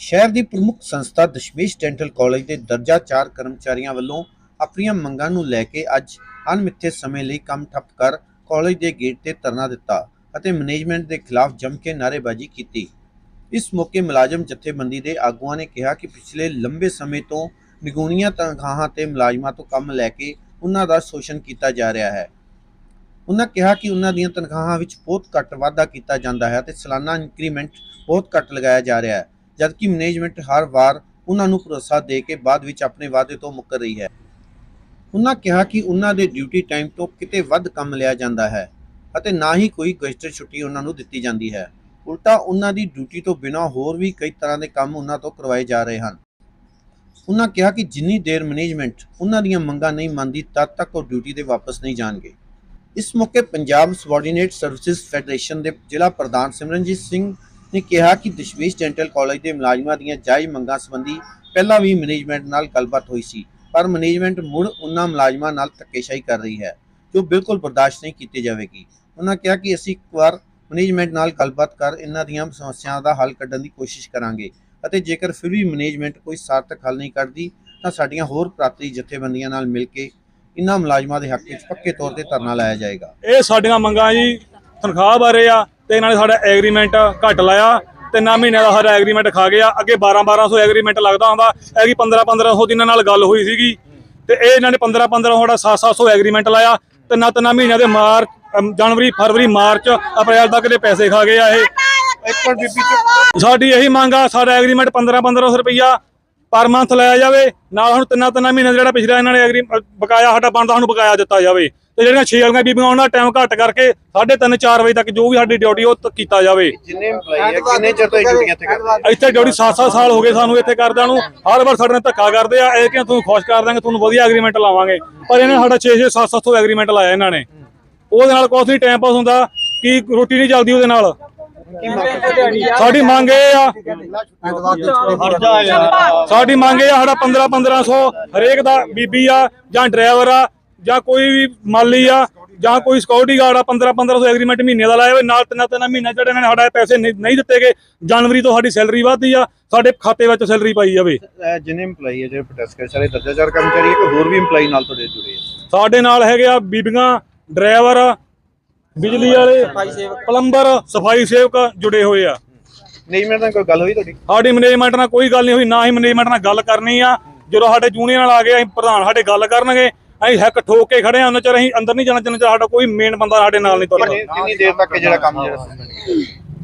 ਸ਼ਹਿਰ ਦੀ ਪ੍ਰਮੁੱਖ ਸੰਸਥਾ ਦਸ਼ਮੇਸ਼ ਡੈਂਟਲ ਕਾਲਜ ਦੇ ਦਰਜਾ 4 ਕਰਮਚਾਰੀਆਂ ਵੱਲੋਂ ਆਪਣੀਆਂ ਮੰਗਾਂ ਨੂੰ ਲੈ ਕੇ ਅੱਜ ਅਣਮਿੱਥੇ ਸਮੇਂ ਲਈ ਕੰਮ ਠੱਪ ਕਰ ਕਾਲਜ ਦੇ ਗੇਟ ਤੇ ਧਰਨਾ ਦਿੱਤਾ ਅਤੇ ਮੈਨੇਜਮੈਂਟ ਦੇ ਖਿਲਾਫ ਜੰਮ ਕੇ ਨਾਅਰੇਬਾਜ਼ੀ ਕੀਤੀ। ਇਸ ਮੌਕੇ ਮੁਲਾਜ਼ਮ ਜਥੇਬੰਦੀ ਦੇ ਆਗੂਆਂ ਨੇ ਕਿਹਾ ਕਿ ਪਿਛਲੇ ਲੰਬੇ ਸਮੇਂ ਤੋਂ ਨਿਗੂਣੀਆਂ ਤਨਖਾਹਾਂ ਤੇ ਮੁਲਾਜ਼ਮਾਂ ਤੋਂ ਕੰਮ ਲੈ ਕੇ ਉਹਨਾਂ ਦਾ ਸ਼ੋਸ਼ਣ ਕੀਤਾ ਜਾ ਰਿਹਾ ਹੈ। ਉਹਨਾਂ ਕਿਹਾ ਕਿ ਉਹਨਾਂ ਦੀਆਂ ਤਨਖਾਹਾਂ ਵਿੱਚ ਬਹੁਤ ਘੱਟ ਵਾਧਾ ਕੀਤਾ ਜਾਂਦਾ ਹੈ ਤੇ ਸਾਲਾਨਾ ਇੰਕਰੀਮੈਂਟ ਬਹੁਤ ਘੱਟ ਲਗਾਇਆ ਜਾ ਰਿਹਾ ਹੈ, ਜਦਕਿ ਮੈਨੇਜਮੈਂਟ ਹਰ ਵਾਰ ਉਹਨਾਂ ਨੂੰ ਭਰੋਸਾ ਦੇ ਕੇ ਬਾਅਦ ਵਿੱਚ ਆਪਣੇ ਵਾਅਦੇ ਤੋਂ ਮੁੱਕਰ ਰਹੀ ਹੈ। ਉਹਨਾਂ ਕਿਹਾ ਕਿ ਉਹਨਾਂ ਦੇ ਡਿਊਟੀ ਟਾਈਮ ਤੋਂ ਕਿਤੇ ਵੱਧ ਕੰਮ ਲਿਆ ਜਾਂਦਾ ਹੈ ਅਤੇ ਨਾ ਹੀ ਕੋਈ ਗਜ਼ਟਰ ਛੁੱਟੀ ਉਹਨਾਂ ਨੂੰ ਦਿੱਤੀ ਜਾਂਦੀ ਹੈ। ਉਲਟਾ ਉਹਨਾਂ ਦੀ ਡਿਊਟੀ ਤੋਂ ਬਿਨਾਂ ਹੋਰ ਵੀ ਕਈ ਤਰ੍ਹਾਂ ਦੇ ਕੰਮ ਉਹਨਾਂ ਤੋਂ ਕਰਵਾਏ ਜਾ ਰਹੇ ਹਨ। ਉਹਨਾਂ ਕਿਹਾ ਕਿ ਜਿੰਨੀ ਦੇਰ ਮੈਨੇਜਮੈਂਟ ਉਹਨਾਂ ਦੀਆਂ ਮੰਗਾਂ ਨਹੀਂ ਮੰਨਦੀ, ਤਦ ਤੱਕ ਉਹ ਡਿਊਟੀ ਤੇ ਵਾਪਸ ਨਹੀਂ ਜਾਣਗੇ। ਇਸ ਮੌਕੇ ਪੰਜਾਬ ਸਬਆਰਡੀਨੇਟ ਸਰਵਿਸਿਜ਼ ਫੈਡਰੇਸ਼ਨ ਦੇ ਜ਼ਿਲ੍ਹਾ ਪ੍ਰਧਾਨ ਸਿਮਰਨਜੀਤ ਸਿੰਘ ਨੇ ਕਿਹਾ ਕਿ ਦਸ਼ਮੇਸ਼ ਡੈਂਟਲ ਕਾਲਜ ਦੇ ਮੁਲਾਜ਼ਮਾਂ ਦੀਆਂ ਜਾਇਜ਼ ਮੰਗਾਂ ਸੰਬੰਧੀ ਪਹਿਲਾਂ ਵੀ ਮੈਨੇਜਮੈਂਟ ਨਾਲ ਗੱਲਬਾਤ ਹੋਈ ਸੀ, ਪਰ ਮੈਨੇਜਮੈਂਟ ਮੁੜ ਉਹਨਾਂ ਮੁਲਾਜ਼ਮਾਂ ਨਾਲ ਧੱਕੇਸ਼ਾਹੀ ਕਰ ਰਹੀ ਹੈ, ਜੋ ਬਿਲਕੁਲ ਬਰਦਾਸ਼ਤ ਨਹੀਂ ਕੀਤੀ ਜਾਵੇਗੀ। ਉਹਨਾਂ ਕਿਹਾ ਕਿ ਅਸੀਂ ਇੱਕ ਵਾਰ ਮੈਨੇਜਮੈਂਟ ਨਾਲ ਗੱਲਬਾਤ ਕਰ ਇਹਨਾਂ ਦੀਆਂ ਸਮੱਸਿਆਵਾਂ ਦਾ ਹੱਲ ਕੱਢਣ ਦੀ ਕੋਸ਼ਿਸ਼ ਕਰਾਂਗੇ ਅਤੇ ਜੇਕਰ ਫਿਰ ਵੀ ਮੈਨੇਜਮੈਂਟ ਕੋਈ ਸਾਰਥਕ ਹੱਲ ਨਹੀਂ ਕਰਦੀ, ਤਾਂ ਸਾਡੀਆਂ ਹੋਰ ਪ੍ਰਾਪਤੀ ਜਥੇਬੰਦੀਆਂ ਨਾਲ ਮਿਲ ਕੇ ਇਹਨਾਂ ਮੁਲਾਜ਼ਮਾਂ ਦੇ ਹੱਕ ਵਿੱਚ ਪੱਕੇ ਤੌਰ ਤੇ ਧਰਨਾ ਲਾਇਆ ਜਾਏਗਾ। ਇਹ ਸਾਡੀਆਂ ਮੰਗਾਂ ਜੀ ਤਨਖਾਹ ਬਾਰੇ ਆ ਤੇ ਨਾਲੇ ਸਾਡਾ ਐਗਰੀਮੈਂਟ ਘੱਟ ਲਾਇਆ ਤਿੰਨਾਂ ਮਹੀਨਿਆਂ ਦਾ ਸਾਡਾ ਐਗਰੀਮੈਂਟ ਖਾ ਗਿਆ। ਅੱਗੇ 12 1200 ਐਗਰੀਮੈਂਟ ਲੱਗਦਾ ਹੁੰਦਾ ਐਗੀ 15 1500 ਦੀ ਇਹਨਾਂ ਨਾਲ ਗੱਲ ਹੋਈ ਸੀਗੀ। ਤੇ ਇਹ ਇਹਨਾਂ ਨੇ 15 15 ਸਾਡਾ 7 700 ਐਗਰੀਮੈਂਟ ਲਾਇਆ ਤਿੰਨਾਂ ਤਿੰਨਾਂ ਮਹੀਨਿਆਂ ਦੇ ਮਾਰਚ ਜਨਵਰੀ ਫਰਵਰੀ ਮਾਰਚ ਅਪ੍ਰੈਲ ਤੱਕ ਦੇ ਪੈਸੇ ਖਾ ਗਏ ਆ ਇਹ। ਸਾਡੀ ਇਹੀ ਮੰਗ ਆ ਸਾਡਾ ਐਗਰੀਮੈਂਟ 15 1500 ਰੁਪਈਆ ਪਰ ਮੰਥ ਲਾਇਆ ਜਾਵੇ ਨਾਲ ਹੁਣ ਤਿੰਨਾਂ ਤਿੰਨਾਂ ਮਹੀਨਿਆਂ ਦਾ ਜਿਹੜਾ ਪਿਛਲਾ ਇਹਨਾਂ ਨੇ ਐਗਰੀ ਬਕਾਇਆ ਸਾਡਾ ਬਣਦਾ ਸਾਨੂੰ ਬਕਾਇਆ ਦਿੱਤਾ ਜਾਵੇ। ਤੇ ਜਿਹੜੀਆਂ 6 ਵਾਲੀਆਂ ਬੀਬੀਆਂ ਉਹਨਾਂ ਦਾ ਟਾਈਮ ਘੱਟ ਕਰਕੇ 3:30 4 ਵਜੇ ਤੱਕ ਜੋ ਵੀ ਸਾਡੀ ਡਿਊਟੀ ਉਹ ਤ- ਕੀਤਾ ਜਾਵੇ। ਜਿੰਨੇ EMPLOYE ਹੈ ਕਿੰਨੇ ਚਿਰ ਤੋਂ ਇਹ ਡਿਊਟੀਆਂ ਇੱਥੇ ਕਰਦੇ ਇੱਥੇ ਡਿਊਟੀ 7-7 ਸਾਲ ਹੋ ਗਏ ਸਾਨੂੰ ਇੱਥੇ ਕਰਦਿਆਂ ਨੂੰ। ਹਰ ਵਾਰ ਸਾਡੇ ਨਾਲ ਧੱਕਾ ਕਰਦੇ ਆ ਇਹ ਕਿ ਤੁਹਾਨੂੰ ਖੁਸ਼ ਕਰ ਦਾਂਗੇ ਤੁਹਾਨੂੰ ਵਧੀਆ ਐਗਰੀਮੈਂਟ ਲਾਵਾਂਗੇ। ਪਰ ਇਹਨੇ ਸਾਡਾ 6-6 7-700 ਐਗਰੀਮੈਂਟ ਲਾਇਆ ਇਹਨਾਂ ਨੇ। ਉਹਦੇ ਨਾਲ ਨਹੀਂ ਟਾਈਮ ਪਾਸ ਹੁੰਦਾ ਕਿ ਰੋਟੀ ਨਹੀਂ ਚੱਲਦੀ ਉਹਦੇ ਨਾਲ। ਸਾਡੀ ਮੰਗ ਇਹ ਆ। ਸਾਡੀ ਮੰਗ ਇਹ ਆ ਸਾਡਾ 15 1500 ਹਰੇਕ ਦਾ ਬੀਬੀ ਆ ਜਾਂ ਡਰਾਈਵਰ ਆ ਜਾਂ ਕੋਈ ਵੀ ਮਾਲੀ ਆ ਜਾਂ ਕੋਈ ਸਿਕਿਉਰਿਟੀ ਗਾਰਡ ਆ 15 1500 ਐਗਰੀਮੈਂਟ ਮਹੀਨੇ ਦਾ ਲਾਇਆ ਹੋਵੇ ਨਾਲ ਤਿੰਨ ਤਿੰਨ ਮਹੀਨੇ ਜਿਹੜੇ ਇਹਨਾਂ ਨੇ ਸਾਡਾ ਪੈਸੇ ਨਹੀਂ ਦਿੱਤੇ ਗਏ। ਜਨਵਰੀ ਤੋਂ ਸਾਡੀ ਸੈਲਰੀ ਵਧਦੀ ਆ ਸਾਡੇ ਖਾਤੇ ਵਿੱਚ ਸੈਲਰੀ ਪਾਈ ਜਾਵੇ। ਜਿੰਨੇ EMPLOYE ਹੈ ਜਿਹੜੇ ਪ੍ਰੋਟੈਸਟ ਕਰ ਸਾਰੇ ਦਰਜਾ ਚਾਰ ਕਰਮਚਾਰੀ ਹੈ ਕਿ ਹੋਰ ਵੀ EMPLOYE ਨਾਲ ਤੁਹਾਡੇ ਜੁੜੇ ਸਾਡੇ ਨਾਲ ਹੈਗੇ ਆ ਬੀਬੀਆਂ ਡਰਾਈਵਰ ਬਿਜਲੀ ਵਾਲੇ ਪਲੰਬਰ ਸਫ਼ਾਈ ਸੇਵਕ ਜੁੜੇ ਹੋਏ ਆ। ਮੈਨੇਜਮੈਂਟ ਨਾਲ ਕੋਈ ਗੱਲ ਹੋਈ ਤੁਹਾਡੀ? ਸਾਡੀ ਮੈਨੇਜਮੈਂਟ ਨਾਲ ਕੋਈ ਗੱਲ ਨਹੀਂ ਹੋਈ ਨਾ ਹੀ ਮੈਨੇਜਮੈਂਟ ਨਾਲ ਗੱਲ ਕਰਨੀ ਆ। ਜਦੋਂ ਸਾਡੇ ਜੂਨੀਅਰ ਨਾਲ ਆ ਗਏ ਅਸੀਂ ਪ੍ਰਧਾਨ ਸਾਡੇ ਗੱਲ ਕਰਨਗੇ। ਅਸੀਂ ਹੱਕ ਠੋਕ ਕੇ ਖੜੇ ਆ ਉਹਨਾਂ ਚਿਰ ਅਸੀਂ ਅੰਦਰ ਨਹੀਂ ਜਾਣਾ ਜਿੰਨਾ ਚਿਰ ਸਾਡਾ ਕੋਈ ਮੇਨ ਬੰਦਾ ਸਾਡੇ ਨਾਲ ਨਹੀਂ ਤੁਰਦਾ। ਕਿੰਨੀ ਦੇਰ ਤੱਕ ਜਿਹੜਾ ਕੰਮ ਜਿਹੜਾ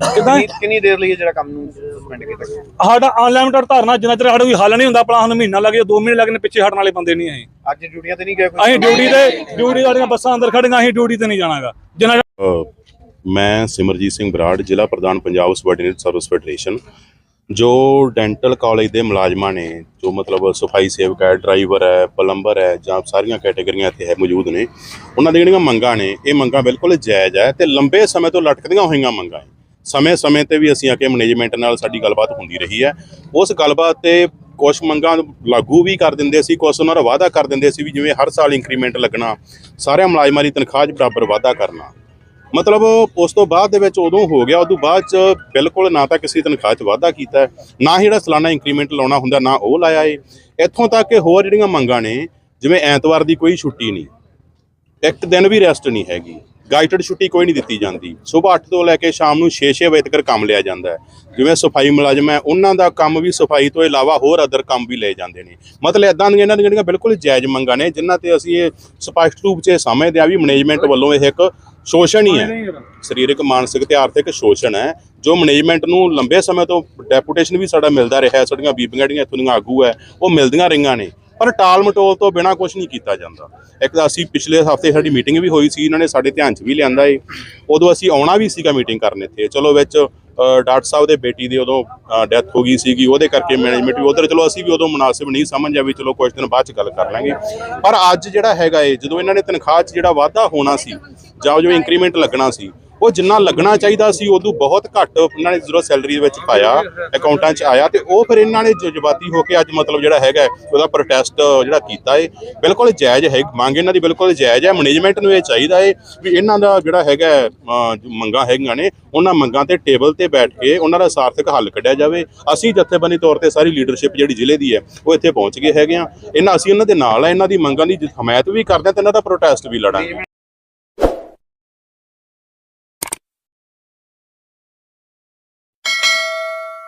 ਕਿਦਾਂ? ਕਿੰਨੀ- ਕਿੰਨੀ ਦੇਰ ਲਈ ਜਿਹੜਾ ਕੰਮ ਨੂੰ ਸਸਪੈਂਡ ਕੀਤਾ ਗਿਆ? ਸਾਡਾ ਅਨਲਿਮਿਟਡ ਧਰਨਾ ਜਿੰਨਾ ਚਿਰ ਸਾਡਾ ਕੋਈ ਹੱਲ ਨਹੀਂ ਹੁੰਦਾ ਆਪਣਾ ਸਾਨੂੰ ਮਹੀਨਾ ਲੱਗੇ 2 ਮਹੀਨੇ ਲੱਗਣੇ ਪਿੱਛੇ ਹਟਣ ਵਾਲੇ ਬੰਦੇ ਨਹੀਂ ਅਸੀਂ ਅੱਜ ਡਿਊਟੀਆਂ ਤੇ ਨਹੀਂ ਗਏ ਅਸੀਂ ਡਿਊਟੀ ਤੇ ਡਿਊਟੀ ਵਾਲੀਆਂ ਬੱਸਾਂ ਅੰਦਰ ਖੜੀਆਂ ਅਸੀਂ ਡਿਊਟੀ ਤੇ ਨਹੀਂ ਜਾਣਾਗਾ। ਜਿੰਨਾ ਮੈਂ ਸਿਮਰਜੀਤ ਸਿੰਘ ਬਰਾੜ, ਜ਼ਿਲ੍ਹਾ ਪ੍ਰਧਾਨ ਪੰਜਾਬ ਸਬਆਰਡੀਨੇਟ ਸਰਵਿਸ ਫੈਡਰੇਸ਼ਨ ਜੋ ਡੈਂਟਲ ਕਾਲਜ ਦੇ ਮੁਲਾਜ਼ਮਾਂ ਨੇ, ਜੋ ਮਤਲਬ ਸਫ਼ਾਈ ਸੇਵਕ ਹੈ ਡਰਾਈਵਰ ਹੈ ਪਲੰਬਰ ਹੈ, ਜਾਂ ਸਾਰੀਆਂ ਕੈਟਾਗਰੀਆਂ ਇੱਥੇ ਹੈ, ਮੌਜੂਦ ਨੇ, ਉਹਨਾਂ ਦੀਆਂ ਜਿਹੜੀਆਂ ਮੰਗਾਂ ਨੇ, ਇਹ ਮੰਗਾਂ ਬਿਲਕੁਲ ਜਾਇਜ਼ ਹੈ ਤੇ ਲੰਬੇ ਸਮੇਂ ਤੋਂ ਲਟਕਦੀਆਂ ਹੋਈਆਂ ਮੰਗਾਂ ਹੈ ਸਮੇਂ-ਸਮੇਂ ਤੇ ਵੀ ਅਸੀਂ ਆ ਕੇ ਮੈਨੇਜਮੈਂਟ ਨਾਲ ਸਾਡੀ ਗੱਲਬਾਤ ਹੁੰਦੀ ਰਹੀ ਹੈ। ਉਸ ਗੱਲਬਾਤ ਤੇ ਕੁਝ ਮੰਗਾਂ ਲਾਗੂ ਵੀ ਕਰ ਦਿੰਦੇ ਸੀ ਕੁਝ ਉਹਨਾਂ ਦਾ ਵਾਅਦਾ ਕਰ ਦਿੰਦੇ ਸੀ ਵੀ ਜਿਵੇਂ ਹਰ ਸਾਲ ਇੰਕਰੀਮੈਂਟ ਲੱਗਣਾ, ਸਾਰਿਆਂ ਮੁਲਾਜ਼ਮਾਂ ਦੀ ਤਨਖਾਹ 'ਚ ਬਰਾਬਰ ਵਾਅਦਾ ਕਰਨਾ। ਮਤਲਬ ਉਸ ਤੋਂ ਬਾਅਦ ਦੇ ਵਿੱਚ ਉਦੋਂ ਹੋ ਗਿਆ, ਉਦੋਂ ਬਾਅਦ ਚ ਬਿਲਕੁਲ ਨਾ ਤਾਂ ਕਿਸੇ ਤਨਖਾਹ 'ਚ ਵਾਧਾ ਕੀਤਾ ਨਾ ਹੀ ਜਿਹੜਾ ਸਾਲਾਨਾ ਇੰਕਰੀਮੈਂਟ ਲਾਉਣਾ ਹੁੰਦਾ, ਨਾ ਉਹ ਲਾਇਆ ਏ। ਇੱਥੋਂ ਤੱਕ ਕਿ ਹੋਰ ਜਿਹੜੀਆਂ ਮੰਗਾਂ ਨੇ, ਜਿਵੇਂ ਐਤਵਾਰ ਦੀ ਕੋਈ ਛੁੱਟੀ ਨਹੀਂ, ਇੱਕ ਦਿਨ ਵੀ ਰੈਸਟ ਨਹੀਂ ਹੈਗੀ। ਗਾਈਡਡ ਛੁੱਟੀ ਕੋਈ ਨਹੀਂ ਦਿੱਤੀ ਜਾਂਦੀ। ਸਵੇਰ 8 ਤੋਂ ਲੈ ਕੇ ਸ਼ਾਮ ਨੂੰ 6-6 ਵਜੇ ਤੱਕ ਕੰਮ ਲਿਆ ਜਾਂਦਾ ਹੈ। ਜਿਵੇਂ ਸਫ਼ਾਈ ਮੁਲਾਜ਼ਮ ਹੈ ਉਹਨਾਂ ਦਾ ਕੰਮ ਵੀ ਸਫ਼ਾਈ ਤੋਂ ਇਲਾਵਾ ਹੋਰ ਅਦਰ ਕੰਮ ਵੀ ਲਏ ਜਾਂਦੇ ਨੇ। ਮਤਲਬ ਇਦਾਂ ਦੀਆਂ ਇਹਨਾਂ ਦੀਆਂ ਜਿਹੜੀਆਂ ਬਿਲਕੁਲ ਜਾਇਜ਼ ਮੰਗਾਂ ਨੇ ਜਿਨ੍ਹਾਂ ਤੇ ਅਸੀਂ ਇਹ ਸਪਸ਼ਟ ਰੂਪ 'ਚ ਸਮਝਦੇ ਆ ਵੀ ਮੈਨੇਜਮੈਂਟ ਵੱਲੋਂ ਇਹ ਇੱਕ ਸ਼ੋਸ਼ਣ ਹੀ ਹੈ। ਸਰੀਰਕ ਮਾਨਸਿਕ ਤੇ ਆਰਥਿਕ ਸ਼ੋਸ਼ਣ ਹੈ ਜੋ ਮੈਨੇਜਮੈਂਟ ਨੂੰ ਲੰਬੇ ਸਮੇਂ ਤੋਂ ਡੈਪੂਟੇਸ਼ਨ ਵੀ ਸਾਡਾ ਮਿਲਦਾ ਰਿਹਾ ਹੈ ਸਾਡੀਆਂ ਬੀਬੀਆਂ ਜਿਹੜੀਆਂ ਇੱਥੋਂ ਦੀਆਂ ਆਗੂ ਹੈ ਉਹ ਮਿਲਦੀਆਂ ਰਹੀਆਂ ਨੇ। ਪਰ ਟਾਲ ਮਟੋਲ ਤੋਂ ਬਿਨਾ ਕੁਝ ਨਹੀਂ ਕੀਤਾ ਜਾਂਦਾ। ਇੱਕ ਤਾਂ ਅਸੀਂ ਪਿਛਲੇ ਹਫ਼ਤੇ ਸਾਡੀ ਮੀਟਿੰਗ ਵੀ ਹੋਈ ਸੀ, ਇਹਨਾਂ ਨੇ ਸਾਡੇ ਧਿਆਨ 'ਚ ਵੀ ਲਿਆਂਦਾ ਏ। ਉਦੋਂ ਅਸੀਂ ਆਉਣਾ ਵੀ ਸੀਗਾ ਮੀਟਿੰਗ ਕਰਨ ਇੱਥੇ। ਚਲੋ ਵਿੱਚ ਡਾਕਟਰ ਸਾਹਿਬ ਦੇ ਬੇਟੀ ਦੀ ਉਦੋਂ ਡੈਥ ਹੋ ਗਈ ਸੀਗੀ, ਉਹਦੇ ਕਰਕੇ ਮੈਨੇਜਮੈਂਟ ਵੀ ਉਧਰ, ਚਲੋ ਅਸੀਂ ਵੀ ਉਦੋਂ ਮੁਨਾਸਿਬ ਨਹੀਂ ਸਮਝਿਆ ਵੀ ਚਲੋ ਕੁਝ ਦਿਨ ਬਾਅਦ ਚ ਗੱਲ ਕਰ ਲਾਂਗੇ। ਪਰ ਅੱਜ ਜਿਹੜਾ ਹੈਗਾ ਏ, ਜਦੋਂ ਇਹਨਾਂ ਨੇ ਤਨਖਾਹ 'ਚ ਜਿਹੜਾ ਵਾਧਾ ਹੋਣਾ ਸੀ, ਜਾਂ ਜੋ ਇੰਕਰੀਮੈਂਟ ਲੱਗਣਾ ਸੀ ਉਹ ਜਿੰਨਾ ਲੱਗਣਾ ਚਾਹੀਦਾ ਸੀ, ਉਦੋਂ ਬਹੁਤ ਘੱਟ ਉਹਨਾਂ ਨੇ ਜ਼ੀਰੋ ਸੈਲਰੀ ਵਿੱਚ ਪਾਇਆ, ਅਕਾਊਂਟਾਂ 'ਚ ਆਇਆ ਤੇ ਉਹ ਫਿਰ ਇਹਨਾਂ ਨੇ ਜਜ਼ਬਾਤੀ ਹੋ ਕੇ ਅੱਜ ਮਤਲਬ ਜਿਹੜਾ ਹੈਗਾ ਉਹਦਾ ਪ੍ਰੋਟੈਸਟ ਜਿਹੜਾ ਕੀਤਾ ਹੈ ਬਿਲਕੁਲ ਜਾਇਜ਼ ਹੈ, ਮੰਗ ਇਹਨਾਂ ਦੀ ਬਿਲਕੁਲ ਜਾਇਜ਼ ਹੈ ਮੈਨੇਜਮੈਂਟ ਨੂੰ ਇਹ ਚਾਹੀਦਾ ਏ ਵੀ ਇਹਨਾਂ ਦਾ ਜਿਹੜਾ ਹੈਗਾ ਮੰਗਾਂ ਹੈਗੀਆਂ ਨੇ, ਉਹਨਾਂ ਮੰਗਾਂ ਤੇ ਟੇਬਲ ਤੇ ਬੈਠ ਕੇ ਉਹਨਾਂ ਦਾ ਸਾਰਥਕ ਹੱਲ ਕੱਢਿਆ ਜਾਵੇ। ਅਸੀਂ ਜਥੇਬੰਦੀ ਤੌਰ ਤੇ ਸਾਰੀ ਲੀਡਰਸ਼ਿਪ ਜਿਹੜੀ ਜ਼ਿਲ੍ਹੇ ਦੀ ਹੈ, ਉਹ ਇੱਥੇ ਪਹੁੰਚ ਗਏ ਹੈਗੇ ਆ ਇਹਨਾਂ ਅਸੀਂ ਇਹਨਾਂ ਦੇ ਨਾਲ ਆ ਇਹਨਾਂ ਦੀ ਮੰਗਾਂ ਦੀ ਹਮਾਇਤ ਵੀ ਕਰਦੇ ਹਾਂ ਤੇ ਇਹਨਾਂ ਦਾ ਪ੍ਰੋਟੈਸਟ ਵੀ ਲੜਾਂਗੇ।